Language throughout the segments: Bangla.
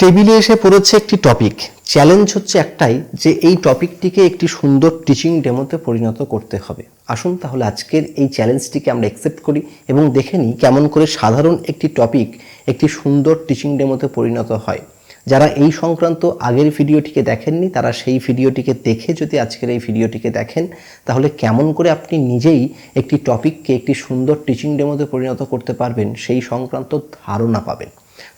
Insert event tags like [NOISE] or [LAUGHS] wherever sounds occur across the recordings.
টেবিলে এসে পড়েছে একটি টপিক চ্যালেঞ্জ হচ্ছে একটাই যে এই টপিকটিকে একটি সুন্দর টিচিং ডেমোতে পরিণত করতে হবে। আসুন তাহলে আজকের এই চ্যালেঞ্জটিকে আমরা অ্যাকসেপ্ট করি এবং দেখে নিই কেমন করে সাধারণ একটি টপিক একটি সুন্দর টিচিং ডেমোতে পরিণত হয়। যারা এই সংক্রান্ত আগের ভিডিওটিকে দেখেননি, তারা সেই ভিডিওটিকে দেখে যদি আজকের এই ভিডিওটিকে দেখেন, তাহলে কেমন করে আপনি নিজেই একটি টপিককে একটি সুন্দর টিচিং ডেমোতে পরিণত করতে পারবেন, সেই সংক্রান্ত ধারণা পাবেন।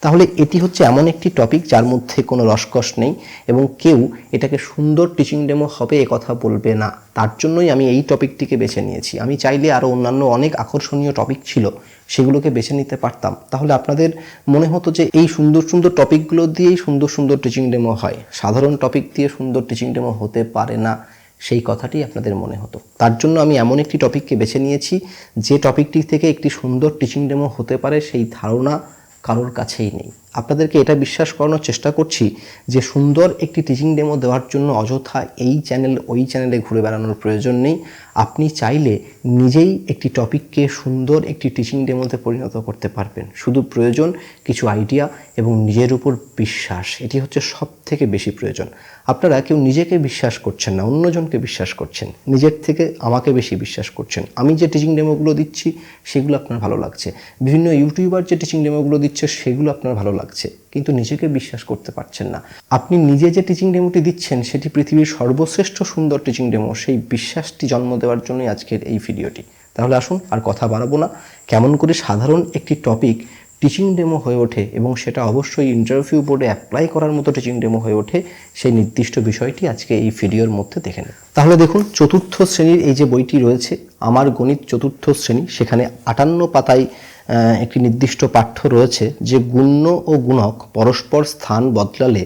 তাহলে এটি হচ্ছে এমন একটি টপিক যার মধ্যে কোনো রসকস নেই এবং কেউ এটাকে সুন্দর টিচিং ডেমো হবে, এ কথা বলবে না। তার জন্যই আমি এই টপিকটিকে বেছে নিয়েছি। আমি চাইলে আরও অন্যান্য অনেক আকর্ষণীয় টপিক ছিল, সেগুলোকে বেছে নিতে পারতাম। তাহলে আপনাদের মনে হতো যে এই সুন্দর সুন্দর টপিকগুলো দিয়েই সুন্দর সুন্দর টিচিং ডেমো হয়। সাধারণ টপিক দিয়ে সুন্দর টিচিং ডেমো হতে পারে না, সেই কথাটি আপনাদের মনে হতো। তার জন্য আমি এমন একটি টপিককে বেছে নিয়েছি, যে টপিকটি থেকে একটি সুন্দর টিচিং ডেমো হতে পারে, সেই ধারণা কারোর কাছেই নেই। আপনাদেরকে এটা বিশ্বাস করানোর চেষ্টা করছি যে সুন্দর একটি টিচিং ডেমো দেওয়ার জন্য অযথা এই চ্যানেল ওই চ্যানেলে ঘুরে বেড়ানোর প্রয়োজন নেই। আপনি চাইলে নিজেই একটি টপিককে সুন্দর একটি টিচিং ডেমোতে পরিণত করতে পারবেন। শুধু প্রয়োজন কিছু আইডিয়া এবং নিজের উপর বিশ্বাস। এটি হচ্ছে সব থেকে বেশি প্রয়োজন। আপনারা কেউ নিজেকে বিশ্বাস করছেন না, অন্যজনকে বিশ্বাস করছেন, নিজের থেকে আমাকে বেশি বিশ্বাস করছেন। আমি যে টিচিং ডেমোগুলো দিচ্ছি, সেগুলো আপনার ভালো লাগছে। বিভিন্ন ইউটিউবার যে টিচিং ডেমোগুলো দিচ্ছে, সেগুলো আপনার ভালো লাগছে। কিন্তু নিজেকে বিশ্বাস করতে পারছেন না। আপনি নিজে যে টিচিং ডেমোটি দিচ্ছেন, সেটি পৃথিবীর সর্বশ্রেষ্ঠ সুন্দর টিচিং ডেমো সেই বিশ্বাসটি জন্ম দেওয়ার জন্যই আজকের এই ভিডিওটি তাহলে আসুন আর কথা বাড়াবো না। কেমন করে সাধারণ একটি টপিক টিচিং ডেমো হয়ে ওঠে এবং সেটা অবশ্যই ইন্টারভিউ বোর্ডে অ্যাপ্লাই করার মতো টিচিং ডেমো হয়ে ওঠে, সেই নির্দিষ্ট বিষয়টি আজকে এই ভিডিওর মধ্যে দেখে নেব। তাহলে দেখুন, চতুর্থ শ্রেণির এই যে বইটি রয়েছে, আমার গণিত চতুর্থ শ্রেণি, সেখানে আটান্ন পাতায় একটি নির্দিষ্ট পাঠ্য রয়েছে যে গুণ্য ও গুণক পরস্পর স্থান বদলালে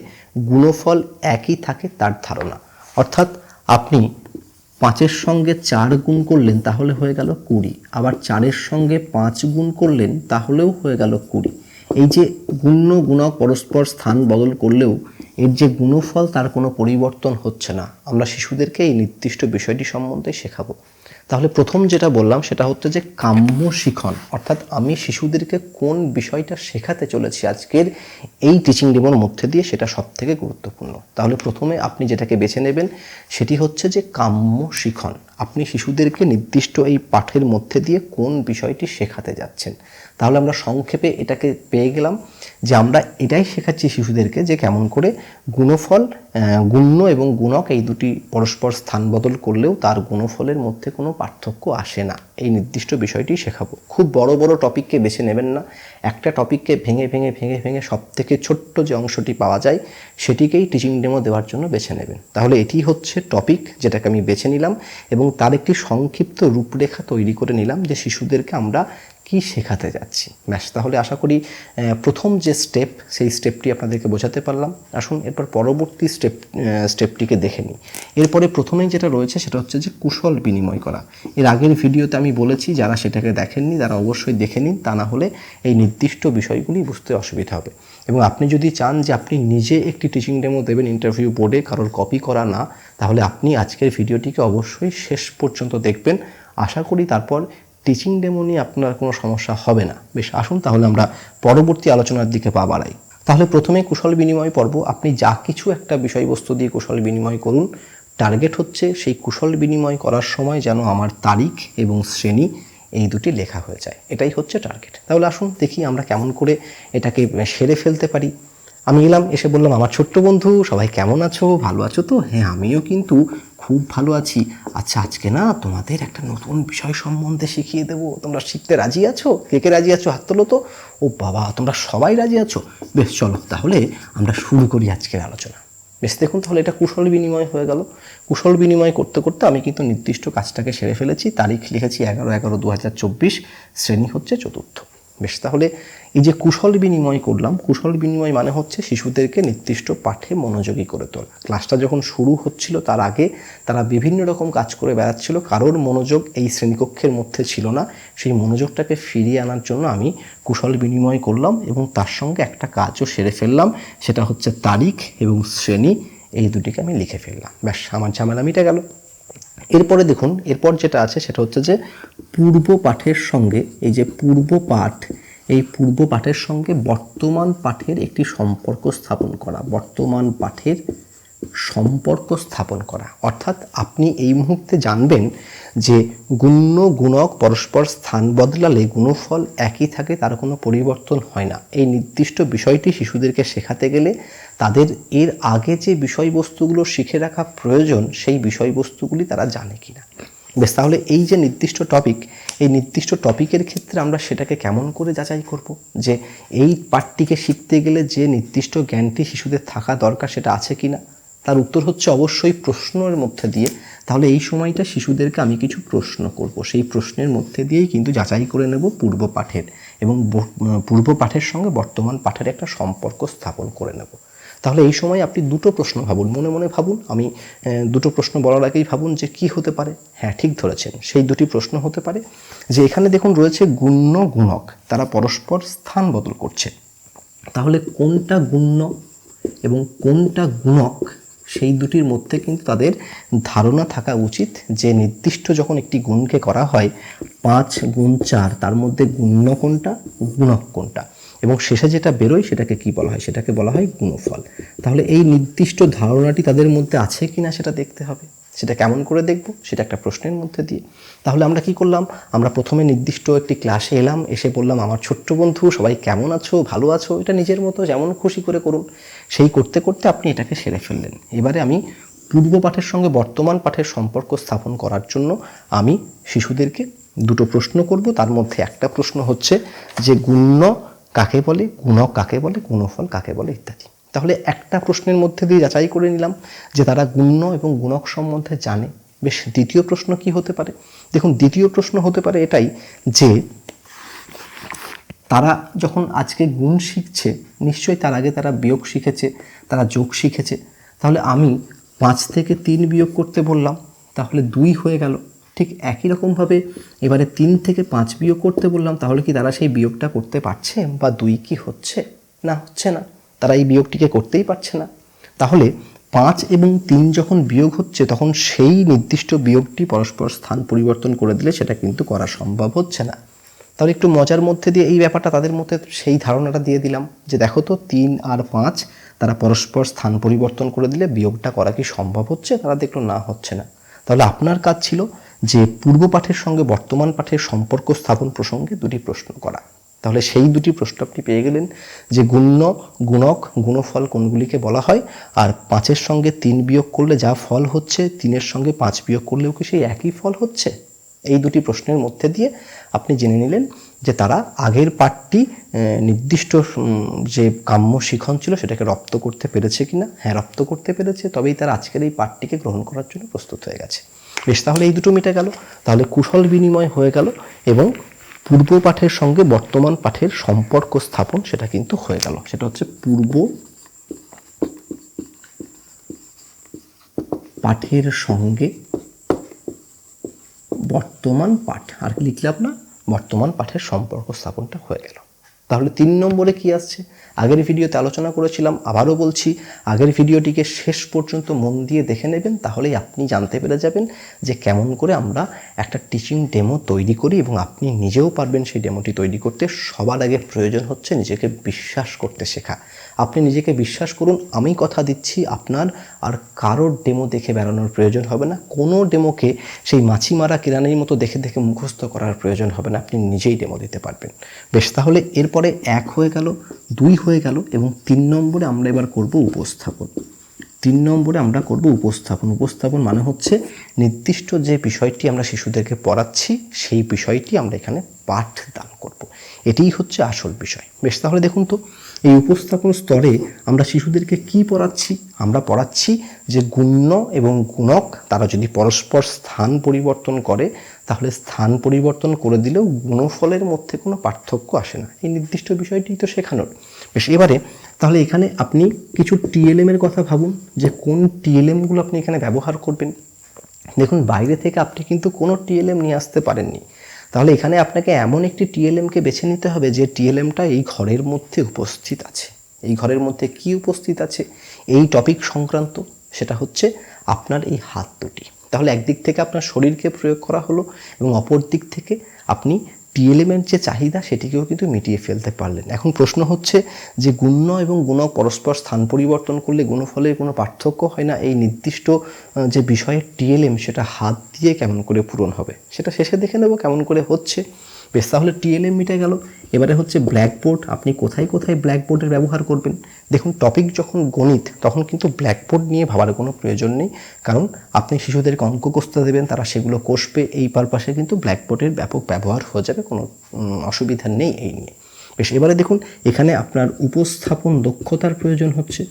গুণফল একই থাকে তার ধারণা। অর্থাৎ আপনি পাঁচের সঙ্গে চার গুণ করলেন, তাহলে হয়ে গেল কুড়ি। আবার চারের সঙ্গে পাঁচ গুণ করলেন, তাহলেও হয়ে গেল কুড়ি। এই যে গুণ্য, গুণক, পরস্পর স্থান বদল করলেও এর যে গুণফল, তার কোনো পরিবর্তন হচ্ছে না। আমরা শিশুদেরকে এই নির্দিষ্ট বিষয়টি সম্বন্ধে শেখাবো। তাহলে প্রথম যেটা বললাম, সেটা হচ্ছে যে কাম্য শিখন। অর্থাৎ আমি শিশুদেরকে কোন বিষয়টা শেখাতে চলেছি আজকের এই টিচিং ডেমোর মধ্যে দিয়ে, সেটা সব থেকে গুরুত্বপূর্ণ। তাহলে প্রথমে আপনি যেটাকে বেছে নেবেন, সেটি হচ্ছে যে কাম্য শিখন। আপনি শিশুদেরকে নির্দিষ্ট এই পাঠের মধ্যে দিয়ে কোন বিষয়টি শেখাতে যাচ্ছেন। তাহলে আমরা সংক্ষেপে এটাকে পেয়ে গেলাম যে আমরা এটাই শেখাচ্ছি শিশুদেরকে যে কেমন করে গুণফল গুণ্য এবং গুণক এই দুটি পরস্পর স্থান বদল করলেও তার গুণফলের মধ্যে কোনো পার্থক্য আসে না। এই নির্দিষ্ট বিষয়টি শেখাবো। খুব বড় বড় টপিককে বেছে নেবেন না। একটা টপিককে ভেঙে ভেঙে ভেঙে ভেঙে সব থেকে ছোট্ট যে অংশটি পাওয়া যায়, সেটিকেই টিচিং ডেমো দেওয়ার জন্য বেছে নেবেন। তাহলে এটি হচ্ছে টপিক যেটাকে আমি বেছে নিলাম এবং তার একটি সংক্ষিপ্ত রূপরেখা তৈরি করে নিলাম যে শিশুদেরকে আমরা কি শেখাতে যাচ্ছি? ব্যাস, তাহলে আশা করি প্রথম যে স্টেপ সেই স্টেপটি আপনাদেরকে বোঝাতে পারলাম। আসুন, এরপর পরবর্তী স্টেপ স্টেপটিকে দেখে নিই। এরপরে প্রথমেই যেটা রয়েছে, সেটা হচ্ছে যে কুশল বিনিময় করা। এর আগের ভিডিওতে আমি বলেছি, যারা সেটাকে দেখেননি, তারা অবশ্যই দেখে নিন। তা না হলে এই নির্দিষ্ট বিষয়গুলি বুঝতে অসুবিধা হবে। এবং আপনি যদি চান যে আপনি নিজে একটি টিচিং ডেমো দেবেন ইন্টারভিউ বোর্ডে কারোর কপি করা না, তাহলে আপনি আজকের ভিডিওটিকে অবশ্যই শেষ পর্যন্ত দেখবেন। আশা করি তারপর টিচিং ডেমো নিয়ে আপনার কোনো সমস্যা হবে না। বেশ, আসুন তাহলে আমরা পরবর্তী আলোচনার দিকে পা বাড়াই। তাহলে প্রথমে কুশল বিনিময় পর্ব। আপনি যা কিছু একটা বিষয়বস্তু দিয়ে কুশল বিনিময় করুন টার্গেট হচ্ছে সেই কুশল বিনিময় করার সময় যেন আমার তারিখ এবং শ্রেণি এই দুটি লেখা হয়ে যায়। এটাই হচ্ছে টার্গেট তাহলে আসুন দেখি আমরা কেমন করে এটাকে সেরে ফেলতে পারি। আমি এলাম, এসে বললাম, আমার ছোট্ট বন্ধু, সবাই কেমন আছো? ভালো আছো তো? হ্যাঁ আমিও কিন্তু খুব ভালো আছি। আচ্ছা আজকে না তোমাদের একটা নতুন বিষয় সম্বন্ধে শিখিয়ে দেবো। তোমরা শিখতে রাজি আছো? কে কে রাজি আছো? হাত তোলো তো। ও বাবা, তোমরা সবাই রাজি আছো? বেশ, চলো, তাহলে আমরা শুরু করি আজকের আলোচনা। বেশ, দেখুন, তাহলে এটা কুশল বিনিময় হয়ে গেল। কুশল বিনিময় করতে করতে আমি কিন্তু নির্দিষ্ট কাজটাকে সেরে ফেলেছি। তারিখ লিখেছি এগারো এগারো দু হাজার চব্বিশ। শ্রেণি হচ্ছে চতুর্থ। বেশ, তাহলে এই যে কুশল বিনিময় করলাম, কুশল বিনিময় মানে হচ্ছে শিশুদেরকে নির্দিষ্ট পাঠে মনোযোগী করে তোলা। ক্লাসটা যখন শুরু হচ্ছিল, তার আগে তারা বিভিন্ন রকম কাজ করে বেড়াচ্ছিল। কারোর মনোযোগ এই শ্রেণীকক্ষের মধ্যে ছিল না। সেই মনোযোগটাকে ফিরিয়ে আনার জন্য আমি কুশল বিনিময় করলাম এবং তার সঙ্গে একটা কাজও সেরে ফেললাম। সেটা হচ্ছে তারিখ এবং শ্রেণি, এই দুটিকে আমি লিখে ফেললাম। ব্যাস, আমার ঝামেলা মিটে গেল। এরপরে দেখুন, এরপর যেটা আছে সেটা হচ্ছে যে পূর্ব পাঠের সঙ্গে, এই যে পূর্ব পাঠ এই পূর্ব পাঠের সঙ্গে বর্তমান পাঠের একটি সম্পর্ক স্থাপন করা, বর্তমান পাঠের সম্পর্ক স্থাপন করা। অর্থাৎ আপনি এই মুহূর্তে জানবেন যে গুণ্য, গুণক পরস্পর স্থান বদলালে গুণফল একই থাকে, তার কোনো পরিবর্তন হয় না। এই নির্দিষ্ট বিষয়টি শিশুদেরকে শেখাতে গেলে তাদের এর আগে যে বিষয়বস্তুগুলো শিখে রাখা প্রয়োজন, সেই বিষয়বস্তুগুলি তারা জানে কিনা। বেশ, তাহলে এই যে নির্দিষ্ট টপিক এই নির্দিষ্ট টপিকের ক্ষেত্রে আমরা সেটাকে কেমন করে যাচাই করব? যে এই পাঠটিকে শিখতে গেলে যে নির্দিষ্ট জ্ঞানটি শিশুদের থাকা দরকার সেটা আছে কিনা? তার উত্তর হচ্ছে অবশ্যই প্রশ্নের মধ্যে দিয়ে। তাহলে এই সময়টা শিশুদেরকে আমি কিছু প্রশ্ন করব। সেই প্রশ্নের মধ্যে দিয়েই কিন্তু যাচাই করে নেব পূর্ব পাঠের এবং পূর্ব পাঠের সঙ্গে বর্তমান পাঠের একটা সম্পর্ক স্থাপন করে নেব। তাহলে এই সময় আপনি দুটো প্রশ্ন ভাবুন, মনে মনে ভাবুন। আমি দুটো প্রশ্ন বলার আগেই ভাবুন যে কি হতে পারে। হ্যাঁ ঠিক ধরেছেন, সেই দুটি প্রশ্ন হতে পারে যে এখানে দেখুন রয়েছে গুণ্য গুণক, তারা পরস্পর স্থান বদল করছে। তাহলে কোনটা গুণ্য এবং কোনটা গুণক, সেই দুটির মধ্যে কিন্তু তাদের ধারণা থাকা উচিত যে নির্দিষ্ট যখন একটি গুণকে করা হয়, পাঁচ গুণ চার, তার মধ্যে গুণ্য কোনটা, গুণক কোনটা। এবং শেষে যেটা বেরোয় সেটাকে কি বলা হয়? সেটাকে বলা হয় গুণফল। তাহলে এই নির্দিষ্ট ধারণাটি তাদের মধ্যে আছে কি না সেটা দেখতে হবে। সেটা কেমন করে দেখব? সেটা একটা প্রশ্নের মধ্যে দিয়ে। তাহলে আমরা কি করলাম? আমরা প্রথমে নির্দিষ্ট একটি ক্লাসে এলাম, এসে বললাম, আমার ছোট্ট বন্ধু, সবাই কেমন আছো? ভালো আছো? এটা নিজের মতো যেমন খুশি করে করুন। সেই করতে করতে আপনি এটাকে সেরে ফেললেন। এবারে আমি পূর্ব পাঠের সঙ্গে বর্তমান পাঠের সম্পর্ক স্থাপন করার জন্য আমি শিশুদেরকে দুটো প্রশ্ন করব। তার মধ্যে একটা প্রশ্ন হচ্ছে যে, গুণ্য কাকে বলে গুণক কাকে বলে গুণফল কাকে বলে ইত্যাদি। তাহলে একটা প্রশ্নের মধ্যে দিয়ে যাচাই করে নিলাম যে তারা গুণ্য এবং গুণক সম্বন্ধে জানে। বেশ, দ্বিতীয় প্রশ্ন কি হতে পারে? দেখুন, দ্বিতীয় প্রশ্ন হতে পারে এটাই যে, তারা যখন আজকে গুণ শিখছে, নিশ্চয়ই তার আগে তারা বিয়োগ শিখেছে, তারা যোগ শিখেছে। তাহলে আমি পাঁচ থেকে তিন বিয়োগ করতে বললাম, তাহলে দুই হয়ে গেল। ঠিক একই রকমভাবে এবারে তিন থেকে পাঁচ বিয়োগ করতে বললাম, তাহলে কি তারা সেই বিয়োগটা করতে পারছে? বা দুই কি হচ্ছে? না হচ্ছে না। তারা এই বিয়োগটিকে করতেই পারছে না। তাহলে পাঁচ এবং তিন যখন বিয়োগ হচ্ছে, তখন সেই নির্দিষ্ট বিয়োগটি পরস্পর স্থান পরিবর্তন করে দিলে সেটা কিন্তু করা সম্ভব হচ্ছে না। তাহলে একটু মজার মধ্যে দিয়ে এই ব্যাপারটা তাদের মধ্যে সেই ধারণাটা দিয়ে দিলাম যে, দেখো তো, তিন আর পাঁচ তারা পরস্পর স্থান পরিবর্তন করে দিলে বিয়োগটা করা কি সম্ভব হচ্ছে? তারা দেখল না, হচ্ছে না। তাহলে আপনার কাজ ছিল যে পূর্ব পাঠের সঙ্গে বর্তমান পাঠের সম্পর্ক স্থাপন প্রসঙ্গে দুটি প্রশ্ন করা। তাহলে সেই দুটি প্রশ্ন আপনি পেয়ে গেলেন যে গুণ্য, গুণক, গুণফল কোনগুলিকে বলা হয়, আর পাঁচের সঙ্গে তিন বিয়োগ করলে যা ফল হচ্ছে, তিনের সঙ্গে পাঁচ বিয়োগ করলেও কি সেই একই ফল হচ্ছে? এই দুটি প্রশ্নের মধ্যে দিয়ে আপনি জেনে নিলেন যে তারা আগের পাঠটি নির্দিষ্ট যে কাম্য শিখন ছিল সেটাকে রপ্ত করতে পেরেছে কিনা। হ্যাঁ রপ্ত করতে পেরেছে, তবেই তারা আজকের এই পাঠটিকে গ্রহণ করার জন্য প্রস্তুত হয়ে গেছে। বেশ, তাহলে এই দুটো মিটে গেল। তাহলে কুশল বিনিময় হয়ে গেল এবং পূর্ব পাঠের সঙ্গে বর্তমান পাঠের সম্পর্ক স্থাপন সেটা কিন্তু হয়ে গেল। সেটা হচ্ছে পূর্ব পাঠের সঙ্গে বর্তমান পাঠ। আর কি লিখলাম না বর্তমান পাঠের সম্পর্ক স্থাপনটা হয়ে গেল। তাহলে তিন নম্বরে কি আসছে? আগের ভিডিওতে আলোচনা করেছিলাম, আবারও বলছি, আগের ভিডিওটিকে শেষ পর্যন্ত মন দিয়ে দেখে নেবেন, তাহলেই আপনি জানতে পেরে যাবেন যে কেমন করে আমরা একটা টিচিং ডেমো তৈরি করি এবং আপনি নিজেও পারবেন সেই ডেমোটি তৈরি করতে। সবার আগে প্রয়োজন হচ্ছে নিজেকে বিশ্বাস করতে শেখা। আপনি নিজেকে বিশ্বাস করুন, আমি কথা দিচ্ছি আপনার, আর কারোর ডেমো দেখে বেড়ানোর প্রয়োজন হবে না। কোনো ডেমোকে সেই মাছি মারা কেরানির মতো দেখে দেখে মুখস্থ করার প্রয়োজন হবে না, আপনি নিজেই ডেমো দিতে পারবেন। বেশ, তাহলে এরপরে এক হয়ে গেল, দুই হয়ে গেল, এবং তিন নম্বরে আমরা এবার করব উপস্থাপন। তিন নম্বরে আমরা করব উপস্থাপন। উপস্থাপন মানে হচ্ছে নির্দিষ্ট যে বিষয়টি আমরা শিশুদেরকে পড়াচ্ছি, সেই বিষয়টি আমরা এখানে পাঠ দান করব। এটিই হচ্ছে আসল বিষয়। বেশ, তাহলে দেখুন তো এই উপস্থাপন স্তরে আমরা শিশুদেরকে কি পড়াচ্ছি? আমরা পড়াচ্ছি যে গুণ্য এবং গুণক তারা যদি পরস্পর স্থান পরিবর্তন করে, তাহলে স্থান পরিবর্তন করে দিলেও গুণফলের মধ্যে কোনো পার্থক্য আসে না। এই নির্দিষ্ট বিষয়টি তো শেখানোর। বেশ, এবারে তাহলে এখানে আপনি কিছু টিএলএম এর কথা ভাবুন, যে কোন টিএলএমগুলো আপনি এখানে ব্যবহার করবেন। দেখুন, বাইরে থেকে আপনি কিন্তু কোনো টিএলএম নিয়ে আসতে পারেননি। তাহলে এখানে আপনাকে এমন একটি টিএলএমকে বেছে নিতে হবে যে টিএলএমটা এই ঘরের মধ্যে উপস্থিত আছে। এই ঘরের মধ্যে কি উপস্থিত আছে? এই টপিক সংক্রান্ত, সেটা হচ্ছে আপনার এই হাত দুটি। তাহলে একদিক থেকে আপনার শরীরকে প্রয়োগ করা হলো এবং অপর দিক থেকে আপনি টিএলএমের যে চাহিদা, সেটিকেও কিন্তু মিটিয়ে ফেলতে পারলেন। এখন প্রশ্ন হচ্ছে যে গুণ্য এবং গুণক পরস্পর স্থান পরিবর্তন করলে গুণফলের কোনো পার্থক্য হয় না? এই নির্দিষ্ট যে বিষয়ের টিএলএম সেটা হাত দিয়ে কেমন করে পূরণ হবে? সেটা শেষে দেখে নেব কেমন করে হচ্ছে। বেশ, তাহলে টিএলএম মিটে গেল। এবারে হচ্ছে ব্ল্যাকবোর্ড, আপনি কোথায় কোথায় ব্ল্যাকবোর্ডের ব্যবহার করবেন? দেখুন টপিক যখন গণিত, তখন কিন্তু ব্ল্যাকবোর্ড নিয়ে ভাবার কোনো প্রয়োজন নেই। কারণ আপনি শিশুদেরকে অঙ্ক কষতে দেবেন, তারা সেগুলো কষবে, এই পারপাসে কিন্তু ব্ল্যাকবোর্ডের ব্যাপক ব্যবহার হয়ে যাবে, কোনো অসুবিধা নেই এই নিয়ে। বেশ, এবারে দেখুন, এখানে আপনার উপস্থাপন দক্ষতার প্রয়োজন হচ্ছে।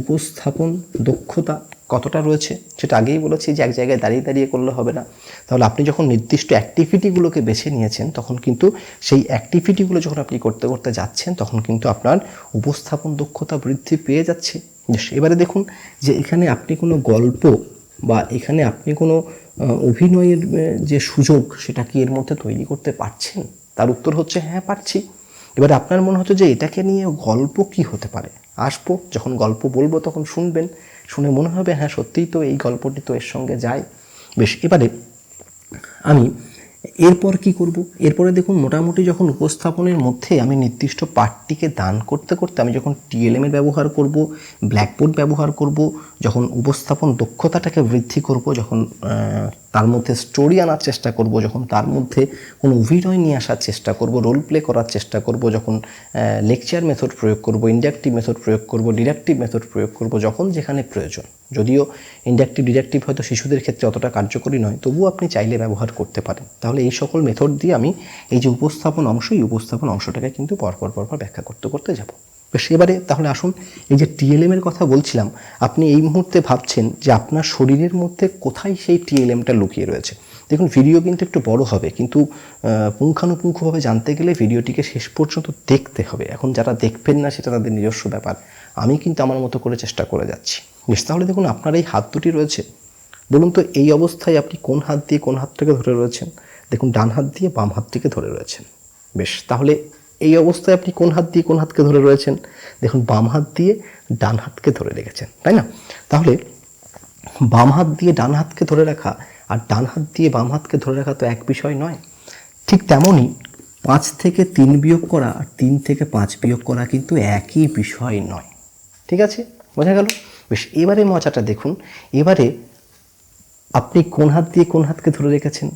উপস্থাপন দক্ষতা কতটা রয়েছে, সেটা আগেই বলেছি যে এক জায়গায় দাঁড়িয়ে দাঁড়িয়ে করলে হবে না। তাহলে আপনি যখন নির্দিষ্ট অ্যাক্টিভিটিগুলোকে বেছে নিয়েছেন, তখন কিন্তু সেই অ্যাক্টিভিটিগুলো যখন আপনি করতে করতে যাচ্ছেন, তখন কিন্তু আপনার উপস্থাপন দক্ষতা বৃদ্ধি পেয়ে যাচ্ছে। এবারে দেখুন যে এখানে আপনি কোনো গল্প বা এখানে আপনি কোনো অভিনয়ের যে সুযোগ, সেটা কি এর মধ্যে তৈরি করতে পারছেন? তার উত্তর হচ্ছে হ্যাঁ পারছি। এবার আপনার মনে হচ্ছে যে এটাকে নিয়ে গল্প কি হতে পারে? আসব, যখন গল্প বলব, তখন শুনবেন। শুনে মনে হবে হ্যাঁ সত্যিই তো এই গল্পটি তো এর সঙ্গে যায়। বেশ, এবারে আমি এরপর কি করব? এরপরে দেখুন, মোটামুটি যখন উপস্থাপনের মধ্যে আমি নির্দিষ্ট পার্টটিকে দান করতে করতে আমি যখন টিএলএম এর ব্যবহার করব, ব্ল্যাকবোর্ড ব্যবহার করব, যখন উপস্থাপন দক্ষতাটাকে বৃদ্ধি করব, যখন তার মধ্যে স্টোরি আনার চেষ্টা করব, যখন তার মধ্যে কোনো অভিনয় নিয়ে আসার চেষ্টা করব রোল প্লে করার চেষ্টা করব, যখন লেকচার মেথড প্রয়োগ করব ইন্ডাকটিভ মেথড প্রয়োগ করব ডিডাকটিভ মেথড প্রয়োগ করব, যখন যেখানে প্রয়োজন। যদিও ইন্ডাকটিভ ডিডাকটিভ হয়তো শিশুদের ক্ষেত্রে অতটা কার্যকরী নয়, তবুও আপনি চাইলে ব্যবহার করতে পারেন। তাহলে এই সকল মেথড দিয়ে আমি এই যে উপস্থাপন অংশ, এই উপস্থাপন অংশটাকে কিন্তু পরপর পরপর ব্যাখ্যা করতে করতে যাব। বেশ, এবারে তাহলে আসুন এই যে টিএলএম এর কথা বলছিলাম, আপনি এই মুহূর্তে ভাবছেন যে আপনার শরীরের মধ্যে কোথায় সেই টিএলএমটা লুকিয়ে রয়েছে? দেখুন ভিডিও কিন্তু একটু বড় হবে, কিন্তু পুঙ্খানুপুঙ্খভাবে জানতে গেলে ভিডিওটিকে শেষ পর্যন্ত দেখতে হবে। এখন যারা দেখবেন না, সেটা তাদের নিজস্ব ব্যাপার। আমি কিন্তু আমার মতো করে চেষ্টা করে যাচ্ছি। বেশ, তাহলে দেখুন, আপনার এই হাত দুটি রয়েছে। বলুন তো, এই অবস্থায় আপনি কোন হাত দিয়ে কোন হাতটাকে ধরে রয়েছেন? দেখুন, ডান হাত দিয়ে বাম হাতটিকে ধরে রয়েছেন। বেশ, তাহলে এই অবস্থায় আপনি কোন হাত দিয়ে কোন হাতকে ধরে রয়েছেন? দেখুন, বাম হাত দিয়ে ডান হাতকে ধরে রেখেছেন, তাই না? তাহলে বাম হাত দিয়ে ডান হাতকে ধরে রাখা আর ডান হাত দিয়ে বাম হাতকে ধরে রাখা তো এক বিষয় নয়। ঠিক তেমনই পাঁচ থেকে তিন বিয়োগ করা আর তিন থেকে পাঁচ বিয়োগ করা কিন্তু একই বিষয় নয়। ঠিক আছে? বোঝা গেল? বেশ, এবারে মজাটা দেখুন। এবারে আপনি কোন হাত দিয়ে কোন হাতকে ধরে রেখেছেন?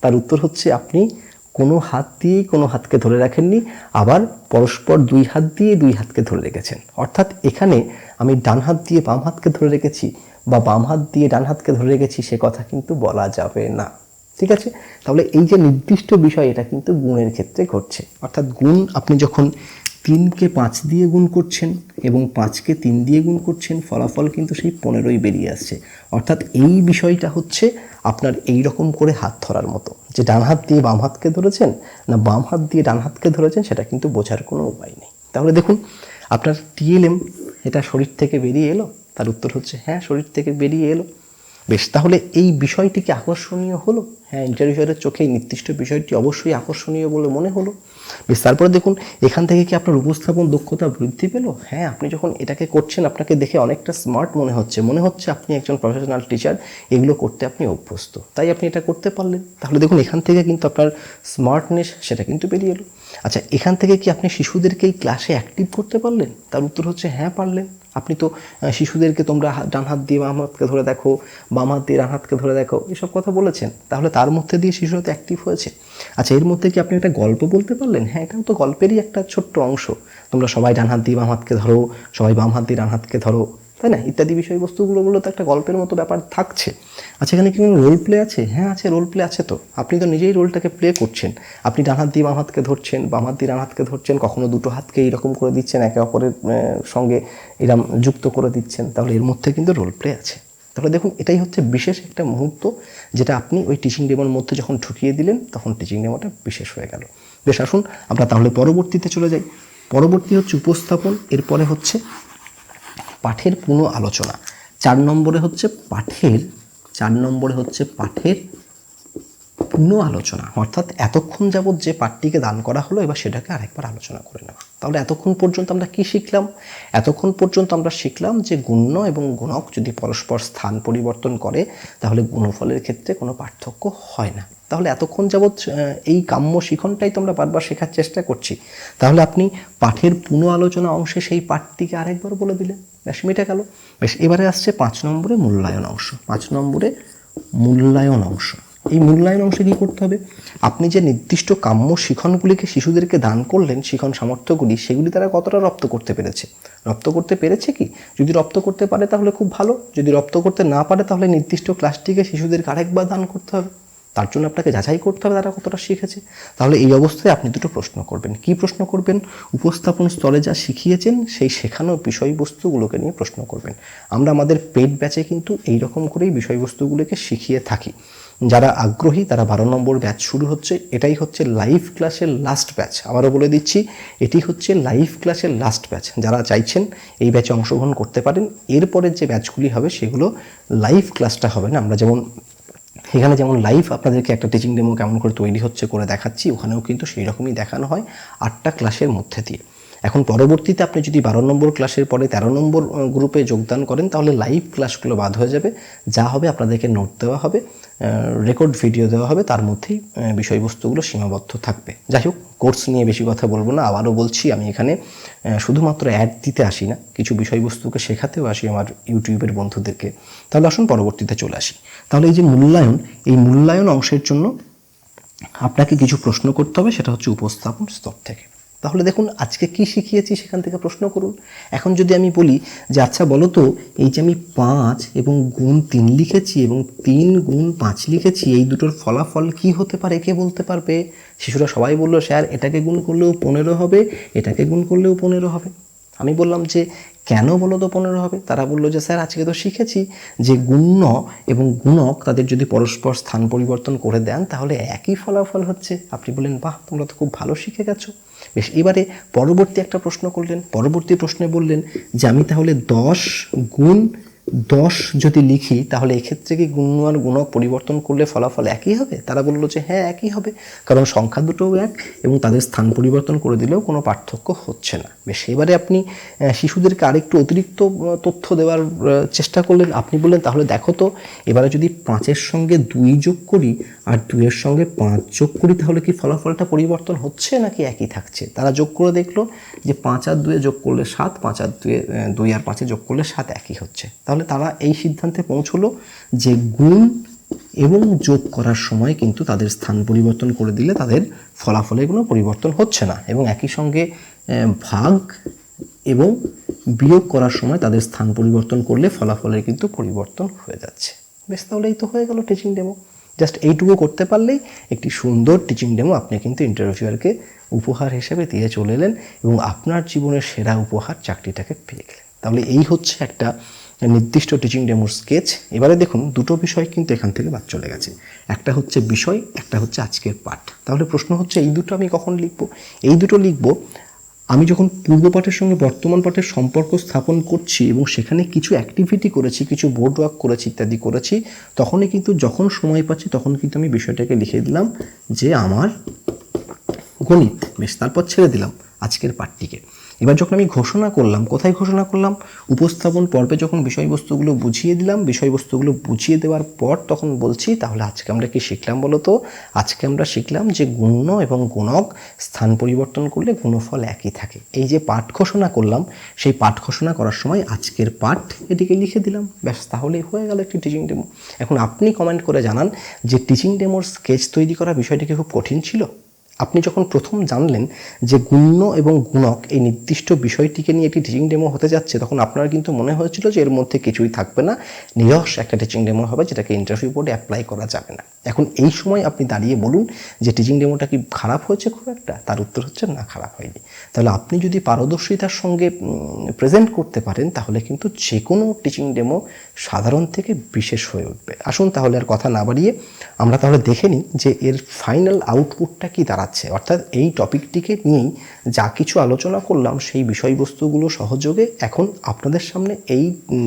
তার উত্তর হচ্ছে আপনি কোনো হাত দিয়েই কোনো হাতকে ধরে রাখেননি, আবার পরস্পর দুই হাত দিয়ে দুই হাতকে ধরে রেখেছেন। অর্থাৎ এখানে আমি ডান হাত দিয়ে বাম হাতকে ধরে রেখেছি বা বাম হাত দিয়ে ডান হাতকে ধরে রেখেছি, সে কথা কিন্তু বলা যাবে না। ঠিক আছে? তাহলে এই যে নির্দিষ্ট বিষয়, এটা কিন্তু গুণের ক্ষেত্রে ঘটছে। অর্থাৎ গুণ আপনি যখন তিনকে পাঁচ দিয়ে গুণ করছেন এবং পাঁচকে তিন দিয়ে গুণ করছেন, ফলাফল কিন্তু সেই পনেরোই বেরিয়ে আসছে। অর্থাৎ এই বিষয়টা হচ্ছে আপনার এই রকম করে হাত ধরার মতো। যে ডান হাত দিয়ে বাম হাতকে ধরেছেন না বাম হাত দিয়ে ডান হাতকে ধরেছেন, সেটা কিন্তু বোঝার কোনো উপায় নেই। তাহলে দেখুন, আপনার টিএলএম এটা শরীর থেকে বেরিয়ে এলো? তার উত্তর হচ্ছে হ্যাঁ শরীর থেকে বেরিয়ে এলো। বেশ, তাহলে এই বিষয়টি কি আকর্ষণীয় হলো? হ্যাঁ ইন্টারভিউয়ারের চোখে নির্দিষ্ট বিষয়টি অবশ্যই আকর্ষণীয় বলে মনে হলো। বেশ, তারপরে দেখুন, এখান থেকে কি আপনার উপস্থাপন দক্ষতা বৃদ্ধি পেল? হ্যাঁ আপনি যখন এটাকে করছেন, আপনাকে দেখে অনেকটা স্মার্ট মনে হচ্ছে। মনে হচ্ছে আপনি একজন প্রফেশনাল টিচার এগুলো করতে আপনি অভ্যস্ত। তাই আপনি এটা করতে পারলেন। তাহলে দেখুন, এখান থেকে কিন্তু আপনার স্মার্টনেস সেটা কিন্তু বেরিয়ে এলো। আচ্ছা এখান থেকে কি আপনি শিশুদেরকে এই ক্লাসে অ্যাক্টিভ করতে পারলেন? তার উত্তর হচ্ছে হ্যাঁ পারলেন। আপনি তো শিশুদেরকে তোমরা ডান হাত দিয়ে বাম হাতকে ধরে দেখো, বাম হাত দিয়ে ডান হাতকে ধরে দেখো, এসব কথা বলেছেন। তাহলে তার মধ্যে দিয়ে শিশুরা তো অ্যাক্টিভ হয়েছে। আচ্ছা এর মধ্যে কি আপনি একটা গল্প বলতে পারলেন? হ্যাঁ এটাও তো গল্পেরই একটা ছোট্ট অংশ। তোমরা সবাই ডান হাত দিয়ে বাম হাতকে ধরো, সবাই বাম হাত দিয়ে ডান হাতকে ধরো। তাই না? ইত্যাদি বিষয়বস্তুগুলো তো একটা গল্পের মতো ব্যাপার থাকছে। আচ্ছা এখানে কি কোনো রোল প্লে আছে? হ্যাঁ আছে রোল প্লে আছে তো। আপনি তো নিজেই রোলটাকে প্লে করছেন। আপনি ডান হাত দিয়ে বাম হাতকে ধরছেন, বাম হাত দিয়ে ডান হাতকে ধরছেন, কখনো দুটো হাতকে এইরকম করে দিচ্ছেন, একে অপরের সঙ্গে এরম যুক্ত করে দিচ্ছেন, তাহলে এর মধ্যে কিন্তু রোল প্লে আছে। তাহলে দেখুন, এটাই হচ্ছে বিশেষ একটা মুহূর্ত, যেটা আপনি ওই টিচিং ডেমোর মধ্যে যখন ঢুকিয়ে দিলেন, তখন টিচিং ডেমোটা বিশেষ হয়ে গেল। বেশ, আসুন আমরা তাহলে পরবর্তীতে চলে যাই। পরবর্তী হচ্ছে উপস্থাপন, এরপরে হচ্ছে পাঠের পুনঃ আলোচনা চার নম্বরে হচ্ছে পাঠের চার নম্বরে হচ্ছে পাঠের পুনঃ আলোচনা, অর্থাৎ এতক্ষণ যাবৎ যে পাঠটিকে দান করা হলো, এবার সেটাকে আরেকবার আলোচনা করে নেওয়া। তাহলে এতক্ষণ পর্যন্ত আমরা কি শিখলাম? এতক্ষণ পর্যন্ত আমরা শিখলাম যে গুণ্য এবং গুণক যদি পরস্পর স্থান পরিবর্তন করে, তাহলে গুণফলের ক্ষেত্রে কোনো পার্থক্য হয় না। তাহলে এতক্ষণ যাবৎ এই কাম্য শিখনটাই তো আমরা বারবার শেখার চেষ্টা করছি। তাহলে আপনি পাঠের পুনঃ আলোচনা অংশে সেই পাঠটিকে আরেকবার বলে দিলেন। ব্যাস মিটে গেল। বেশ, এবারে আসছে পাঁচ নম্বরে মূল্যায়ন অংশ। পাঁচ নম্বরে মূল্যায়ন অংশ। এই মূল্যায়ন অংশে কী করতে হবে? আপনি যে নির্দিষ্ট কাম্য শিখনগুলিকে শিশুদেরকে দান করলেন, শিখন সামর্থ্যগুলি, সেগুলি তারা কতটা রপ্ত করতে পেরেছে? রপ্ত করতে পেরেছে কি? যদি রপ্ত করতে পারে তাহলে খুব ভালো, যদি রপ্ত করতে না পারে তাহলে নির্দিষ্ট ক্লাসটিকে শিশুদেরকে আরেকবার দান করতে হবে। তার জন্য আপনাকে যাচাই করতে হবে তারা কতটা শিখেছে। তাহলে এই অবস্থায় আপনি দুটো প্রশ্ন করবেন। কি প্রশ্ন করবেন? উপস্থাপন স্তরে যা শিখিয়েছেন, সেই শেখানো বিষয়বস্তুগুলোকে নিয়ে প্রশ্ন করবেন। আমরা আমাদের পেট ব্যাচে কিন্তু এই রকম করেই বিষয়বস্তুগুলোকে শিখিয়ে থাকি। যারা আগ্রহী, তারা বারো নম্বর ব্যাচ শুরু হচ্ছে। এটাই হচ্ছে লাইভ ক্লাসের লাস্ট ব্যাচ আবারও বলে দিচ্ছি, এটি হচ্ছে লাইভ ক্লাসের লাস্ট ব্যাচ যারা চাইছেন এই ব্যাচে অংশগ্রহণ করতে পারেন, এরপরের যে ব্যাচগুলি হবে, সেগুলো লাইভ ক্লাসটা হবে না। আমরা যেমন, এখানে যেমন লাইভ আপনাদেরকে একটা টিচিং ডেমো কেমন করে তৈরি হচ্ছে করে দেখাচ্ছি, ওখানেও কিন্তু সেই রকমই দেখানো হয় আটটা ক্লাসের মধ্যে দিয়ে। এখন পরবর্তীতে আপনি যদি বারো নম্বর ক্লাসের পরে তেরো নম্বর গ্রুপে যোগদান করেন, তাহলে লাইভ ক্লাসগুলো বাদ হয়ে যাবে। যা হবে আপনাদেরকে নোট দেওয়া হবে রেকর্ড ভিডিও দেওয়া হবে, তার মধ্যেই বিষয়বস্তুগুলো সীমাবদ্ধ থাকবে। যাই হোক কোর্স নিয়ে বেশি কথা বলব না, আবারও বলছি, আমি এখানে শুধুমাত্র অ্যাড দিতে আসি না, কিছু বিষয়বস্তুকে শেখাতেও আসি আমার ইউটিউবের বন্ধুদেরকে। তাহলে আসুন পরবর্তীতে চলে আসি। তাহলে এই যে মূল্যায়ন, এই মূল্যায়ন অংশের জন্য আপনাকে কিছু প্রশ্ন করতে হবে, সেটা হচ্ছে উপস্থাপন স্তর থেকে। তাহলে দেখুন, আজকে কি শিখিয়েছি সেখান থেকে প্রশ্ন করুন। এখন যদি আমি বলি যে আচ্ছা বলো তো, এই যে আমি পাঁচ এবং গুণ তিন লিখেছি এবং তিন গুণ পাঁচ লিখেছি, এই দুটোর ফলাফল কি হতে পারে, কে বলতে পারবে? শিশুরা সবাই বলল, স্যার, এটাকে গুণ করলেও পনেরো হবে, এটাকে গুণ করলেও পনেরো হবে। আমি বললাম যে, কেন বলো তো পনেরো হবে? তারা বলল যে, স্যার, আজকে তো শিখেছি যে গুণ্য এবং গুণক তাদের যদি পরস্পর স্থান পরিবর্তন করে দেন, তাহলে একই ফলাফল হচ্ছে। আপনি বললেন, বাহ, তোমরা তো খুব ভালো শিখে গেছো। বেশ এবারে পরবর্তী একটা প্রশ্ন করলেন পরবর্তী প্রশ্নে বললেন যে আমি তাহলে দশ গুণ দশ যদি লিখি, তাহলে এক্ষেত্রে কি গুণ আর গুণক পরিবর্তন করলে ফলাফল একই হবে? তারা বলল যে হ্যাঁ একই হবে। কারণ সংখ্যা দুটোও এক এবং তাদের স্থান পরিবর্তন করে দিলেও কোনো পার্থক্য হচ্ছে না। বেশ, এবারে আপনি শিশুদেরকে আরেকটু অতিরিক্ত তথ্য দেওয়ার চেষ্টা করলেন। আপনি বললেন, তাহলে দেখো তো, এবারে যদি পাঁচের সঙ্গে দুই যোগ করি আর দুইয়ের সঙ্গে পাঁচ যোগ করি, তাহলে কি ফলাফলটা পরিবর্তন হচ্ছে নাকি একই থাকছে? তারা যোগ করে দেখল যে পাঁচ আর দুয়ে যোগ করলে সাত, পাঁচ আর দুয়ে দুই আর পাঁচে যোগ করলে সাত একই হচ্ছে। তাহলে তারা এই সিদ্ধান্তে পৌঁছলো যে গুণ এবং যোগ করার সময় কিন্তু তাদের স্থান পরিবর্তন করে দিলে তাদের ফলাফলে কোনো পরিবর্তন হচ্ছে না। এবং একই সঙ্গে ভাগ এবং বিয়োগ করার সময় তাদের স্থান পরিবর্তন করলে ফলাফলের কিন্তু পরিবর্তন হয়ে যাচ্ছে। বেশ তাহলে এই তো হয়ে গেল টিচিং ডেমো জাস্ট এইটুকু করতে পারলেই একটি সুন্দর টিচিং ডেমো আপনি কিন্তু ইন্টারভিউয়ারকে উপহার হিসেবে দিয়ে চলে এলেন এবং আপনার জীবনের সেরা উপহার চাকরিটাকে পেয়ে গেলেন। তাহলে এই হচ্ছে একটা নির্দিষ্ট টিচিং ডেমোর স্কেচ এবারে দেখুন, দুটো বিষয় কিন্তু এখান থেকে বাদ চলে গেছে। একটা হচ্ছে বিষয়, একটা হচ্ছে আজকের পাঠ। তাহলে প্রশ্ন হচ্ছে, এই দুটো আমি কখন লিখব? এই দুটো লিখব, আমি যখন পূর্ব পাঠের সঙ্গে বর্তমান পাঠের সম্পর্ক স্থাপন করছি এবং সেখানে কিছু অ্যাক্টিভিটি করেছি, কিছু বোর্ড ওয়ার্ক করেছি ইত্যাদি করেছি, তখনই কিন্তু যখন সময় পাচ্ছি, তখন কিন্তু আমি বিষয়টাকে লিখে দিলাম যে আমার গণিত। বেশ, তারপর ছেড়ে দিলাম আজকের পাঠটিকে। এবার যখন আমি ঘোষণা করলাম, কোথায় ঘোষণা করলাম? উপস্থাপন পর্বে যখন বিষয়বস্তুগুলো বুঝিয়ে দিলাম, বিষয়বস্তুগুলো বুঝিয়ে দেওয়ার পর তখন বলছি, তাহলে আজকে আমরা কি শিখলাম বলো তো আজকে আমরা শিখলাম যে গুণ্য এবং গুণক স্থান পরিবর্তন করলে গুণফল একই থাকে। এই যে পাঠ ঘোষণা করলাম, সেই পাঠ ঘোষণা করার সময় আজকের পাঠ এটিকে লিখে দিলাম। ব্যাস তাহলেই হয়ে গেল একটি টিচিং ডেমো এখন আপনি কমেন্ট করে জানান যে টিচিং ডেমোর স্কেচ তৈরি করা বিষয়টিকে খুব কঠিন ছিল? আপনি যখন প্রথম জানলেন যে গুণ্য এবং গুণক এই নির্দিষ্ট বিষয়টিকে নিয়ে একটি টিচিং ডেমো হতে যাচ্ছে, তখন আপনার কিন্তু মনে হয়েছিল যে এর মধ্যে কিছুই থাকবে না। নিরস একটা টিচিং ডেমো হবে যেটাকে ইন্টারভিউ বোর্ডে অ্যাপ্লাই করা যাবে না। এখন এই সময় আপনি দাঁড়িয়ে বলুন যে টিচিং ডেমোটা কি খারাপ হয়েছে খুব একটা? তার উত্তর হচ্ছে না, খারাপ হয়নি। তাহলে আপনি যদি পারদর্শিতার সঙ্গে প্রেজেন্ট করতে পারেন, তাহলে কিন্তু যে কোনো টিচিং ডেমো সাধারণ থেকে বিশেষ হয়ে উঠবে। আসুন তাহলে আর কথা না বাড়িয়ে আমরা তাহলে দেখে নিই যে এর ফাইনাল আউটপুটটা কি দাঁড়াচ্ছে। অর্থাৎ এই টপিকটিকে নিয়েই যা কিছু আলোচনা করলাম সেই বিষয়বস্তুগুলো সহযোগে এখন আপনাদের সামনে এই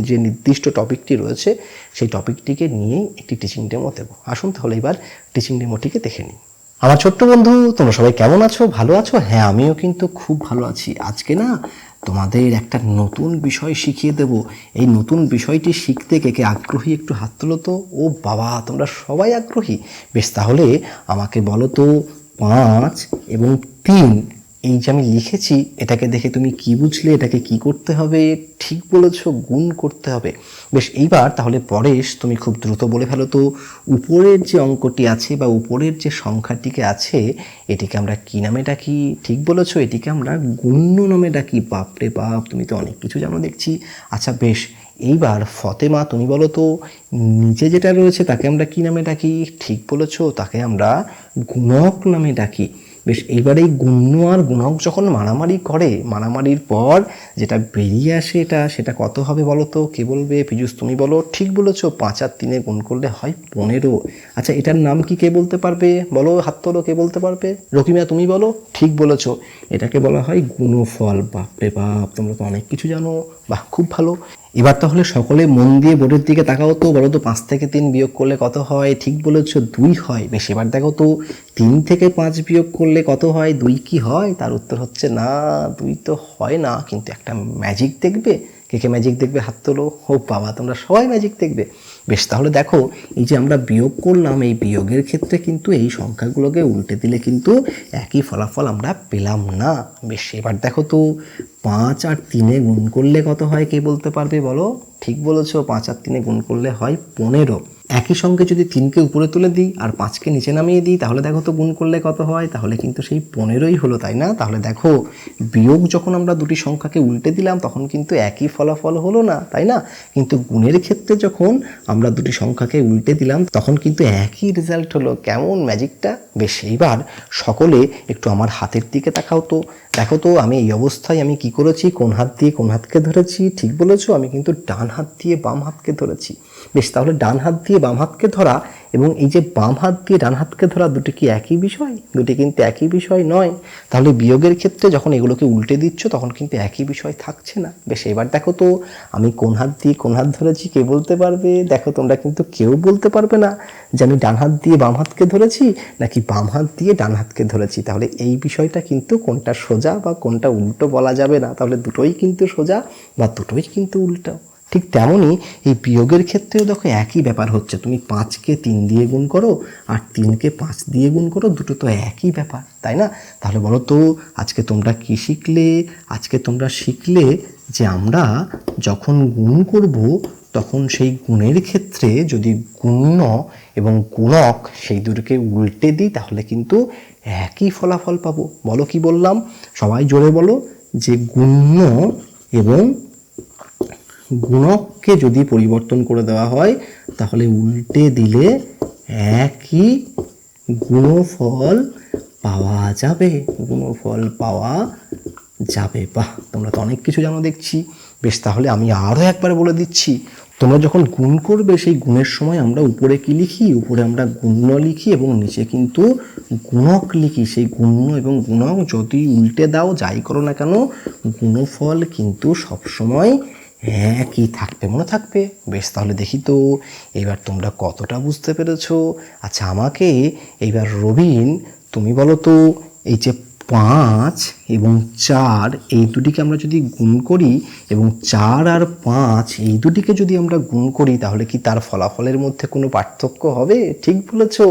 যে নির্দিষ্ট টপিকটি রয়েছে, সেই টপিকটিকে নিয়েই একটি টিচিং ডেমো দেবো। আসুন তাহলে এবার টিচিং ডেমোটিকে দেখে নিই। আমার ছোট্ট বন্ধু, তোমরা সবাই কেমন আছো? ভালো আছো? হ্যাঁ আমিও কিন্তু খুব ভালো আছি। আজকে না তোমাদের একটা নতুন বিষয় শিখিয়ে দেব। এই নতুন বিষয়টি শিখতে কে কে আগ্রহী একটু হাত তুলো তো। ও বাবা, তোমরা সবাই আগ্রহী। বেশ, তাহলে আমাকে বলো তো, পাঁচ এবং তিন এই যে আমি লিখেছি, এটাকে দেখে তুমি কি বুঝলে, এটাকে কি করতে হবে, ঠিক বলেছ, গুণ করতে হবে। বেশ, এইবার তাহলে পরেশ, তুমি খুব দ্রুত বলে ফেলো তো, উপরের যে অঙ্কটি আছে বা উপরের যে সংখ্যাটিকে আছে, এটিকে আমরা কি নামে ডাকি? ঠিক বলেছ, এটিকে আমরা গুণ্য নামে ডাকি। বাপরে বাপ, তুমি তো অনেক কিছু জানো দেখছি। আচ্ছা বেশ, এইবার ফতেমা, তুমি বলো তো, নিচে যেটা রয়েছে, তাকে আমরা কি নামে ডাকি? ঠিক বলেছ, তাকে আমরা গুণক নামে ডাকি। বেশ, এইবার এই গুণ্য আর গুণক যখন মারামারি করে, মারামারির পর যেটা বেরিয়ে আসে এটা, সেটা কত হবে বলো তো? কে বলবে? পীযুষ, তুমি বলো। ঠিক বলেছ, পাঁচ আর তিনে গুণ করলে হয় পনেরো। আচ্ছা এটার নাম কি কে বলতে পারবে? বলো, হাত তোলো, কে বলতে পারবে? রকিমিয়া তুমি বলো। ঠিক বলেছ, এটাকে বলা হয় গুণফল। বাপরে বাপ, তোমরা তো অনেক কিছু জানো। বাহ, খুব ভালো। এবার তাহলে সকলে মন দিয়ে বোর্ডের দিকে তাকাও তো, বলো তো পাঁচ থেকে তিন বিয়োগ করলে কত হয়? ঠিক বলেছ, দুই হয়। বেশ, এবার দেখো তো, তিন থেকে পাঁচ বিয়োগ করলে কত হয়? দুই কি হয়? তার উত্তর হচ্ছে না, দুই তো হয় না, কিন্তু একটা ম্যাজিক দেখবে? কে কে ম্যাজিক দেখবে? হাত তোলো। ও বাবা, তোমরা সবাই ম্যাজিক দেখবে। বেশ, তাহলে দেখো, এই যে আমরা বিয়োগ করলাম, এই বিয়োগের ক্ষেত্রে কিন্তু এই সংখ্যাগুলোকে উল্টে দিলে কিন্তু একই ফলাফল আমরা পেলাম না। বেশ, এবার দেখো তো, পাঁচ আর তিনে গুণ করলে কত হয় কে বলতে পারবে বলো? ঠিক বলেছ, পাঁচ আর তিনে গুণ করলে হয় পনেরো। একই সঙ্গে যদি তিনকে উপরে তুলে দিই আর পাঁচকে নিচে নামিয়ে দিই, তাহলে দেখো তো গুণ করলে কত হয়? তাহলে কিন্তু সেই পনেরোই হলো, তাই না? তাহলে দেখো, বিয়োগ যখন আমরা দুটি সংখ্যাকে উল্টে দিলাম, তখন কিন্তু একই ফলাফল হলো না, তাই না? কিন্তু গুণের ক্ষেত্রে যখন আমরা দুটি সংখ্যাকে উল্টে দিলাম, তখন কিন্তু একই রেজাল্ট হলো। কেমন ম্যাজিকটা বেশ, এইবার সকলে একটু আমার হাতের দিকে তাকাও তো। দেখো তো, আমি এই অবস্থায় আমি কি করেছি? কোন হাত দিয়ে কোন হাতকে ধরেছি? ঠিক বলেছ, আমি কিন্তু ডান হাত দিয়ে বাম হাতকে ধরেছি। বেশ, তাহলে ডান হাত দিয়ে বাম হাতকে ধরা এবং এই যে বাম হাত দিয়ে ডান হাতকে ধরা দুটি কি একই বিষয়? দুটি কিন্তু একই বিষয় নয়। তাহলে বিয়োগের ক্ষেত্রে যখন এগুলোকে উল্টে দিচ্ছ, তখন কিন্তু একই বিষয় থাকছে না। বেশ, এবার দেখো তো, আমি কোন হাত দিয়ে কোন হাত ধরেছি, কে বলতে পারবে? দেখো, তোমরা কিন্তু কেউ বলতে পারবে না যে আমি ডান হাত দিয়ে বাম হাতকে ধরেছি নাকি বাম হাত দিয়ে ডান হাতকে ধরেছি। তাহলে এই বিষয়টা কিন্তু কোনটা সোজা বা কোনটা উল্টো বলা যাবে না। তাহলে দুটোই কিন্তু সোজা বা দুটোই কিন্তু উল্টো। ঠিক তেমনই এই বিয়োগের ক্ষেত্রেও দেখো একই ব্যাপার হচ্ছে। তুমি পাঁচকে তিন দিয়ে গুণ করো আর তিনকে পাঁচ দিয়ে গুণ করো, দুটো তো একই ব্যাপার, তাই না? তাহলে বলো তো, আজকে তোমরা কি শিখলে? আজকে তোমরা শিখলে যে আমরা যখন গুণ করব, তখন সেই গুণের ক্ষেত্রে যদি গুণ্য এবং গুণক সেই দুটোকে উল্টে দিই, তাহলে কিন্তু একই ফলাফল পাবো। বলো কি বললাম? সবাই জোরে বলো যে গুণ্য এবং গুণককে যদি পরিবর্তন করে দেওয়া হয়, তাহলে উল্টে দিলে একই গুণফল পাওয়া যাবে। গুণফল পাওয়া যাবে। বাহ, তোমরা তো অনেক কিছু জানো দেখছি। বেশ, তাহলে আমি আরও একবার বলে দিচ্ছি। তোমরা যখন গুণ করবে, সেই গুণের সময় আমরা উপরে কি লিখি? উপরে আমরা গুণ্য লিখি এবং নিচে কিন্তু গুণক লিখি। সেই গুণ্য এবং গুণক যদি উল্টে দাও, যাই করো না কেন, গুণফল কিন্তু সবসময় একই থাকবে মনে থাকবে। বেশ, তাহলে দেখি তো, এবার তোমরা কতটা বুঝতে পেরেছ? আচ্ছা আমাকে এইবার রবিন, তুমি বলো তো, এই যে পাঁচ এবং চার, এই দুটিকে আমরা যদি গুণ করি এবং চার আর পাঁচ, এই দুটিকে যদি আমরা গুণ করি, তাহলে কি তার ফলাফলের মধ্যে কোনো পার্থক্য হবে? ঠিক বলেছ,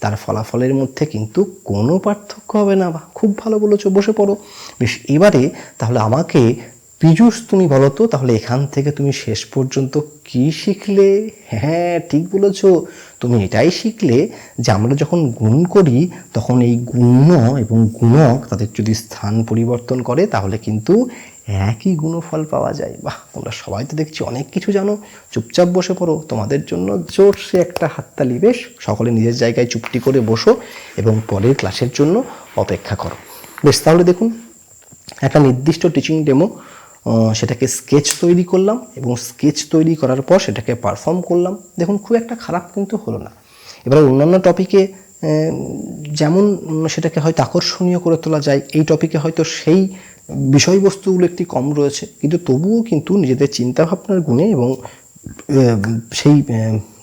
তার ফলাফলের মধ্যে কিন্তু কোনো পার্থক্য হবে না। খুব ভালো বলেছ, বসে পড়ো। বেশ, এবারে তাহলে আমাকে পীযুষ, তুমি বলো তো, তাহলে এখান থেকে তুমি শেষ পর্যন্ত কি শিখলে? হ্যাঁ ঠিক বলেছ। তুমি এটাই শিখলে যে আমরা যখন গুণ করি, তখন এই গুণ্য এবং গুণক তাদের যদি স্থান পরিবর্তন করে, তাহলে কিন্তু একই গুণফল পাওয়া যায়। বাহ, তোমরা সবাই তো দেখছি অনেক কিছু জানো। চুপচাপ বসে পড়ো, তোমাদের জন্য জোরসে একটা হাততালি, বেশ। সকলে নিজের জায়গায় চুপটি করে বসো এবং পরের ক্লাসের জন্য অপেক্ষা করো। বেশ, তাহলে দেখুন, একটা নির্দিষ্ট টিচিং ডেমো সেটাকে স্কেচ তৈরি করলাম এবং স্কেচ তৈরি করার পর সেটাকে পারফর্ম করলাম। দেখুন, খুব একটা খারাপ কিন্তু হলো না। এবার অন্যান্য টপিকে যেমন সেটাকে হয়তো আকর্ষণীয় করে তোলা যায়, এই টপিকে হয়তো সেই বিষয়বস্তুগুলো একটি কম রয়েছে। কিন্তু তবুও কিন্তু নিজেদের চিন্তাভাবনার গুণে এবং সেই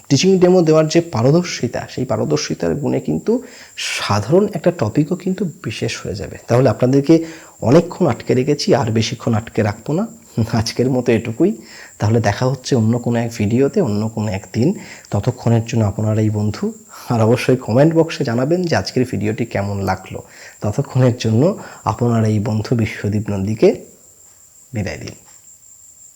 টিচিং ডেমো দেওয়ার যে পারদর্শিতা, সেই পারদর্শিতার গুণে কিন্তু সাধারণ একটা টপিকও কিন্তু বিশেষ হয়ে যাবে। তাহলে আপনাদেরকে অনেকক্ষণ আটকে রেখেছি, আর বেশিক্ষণ আটকে রাখব না। [LAUGHS] আজকের মতো এটুকুই। তাহলে দেখা হচ্ছে অন্য কোনো এক ভিডিওতে, অন্য কোনো এক দিন ততক্ষণের জন্য আপনারা এই বন্ধু। আর অবশ্যই কমেন্ট বক্সে জানাবেন যে আজকের ভিডিওটি কেমন লাগল। ততক্ষণের জন্য আপনারা এই বন্ধু বিশ্বদীপ নন্দীকে বিদায় দিন।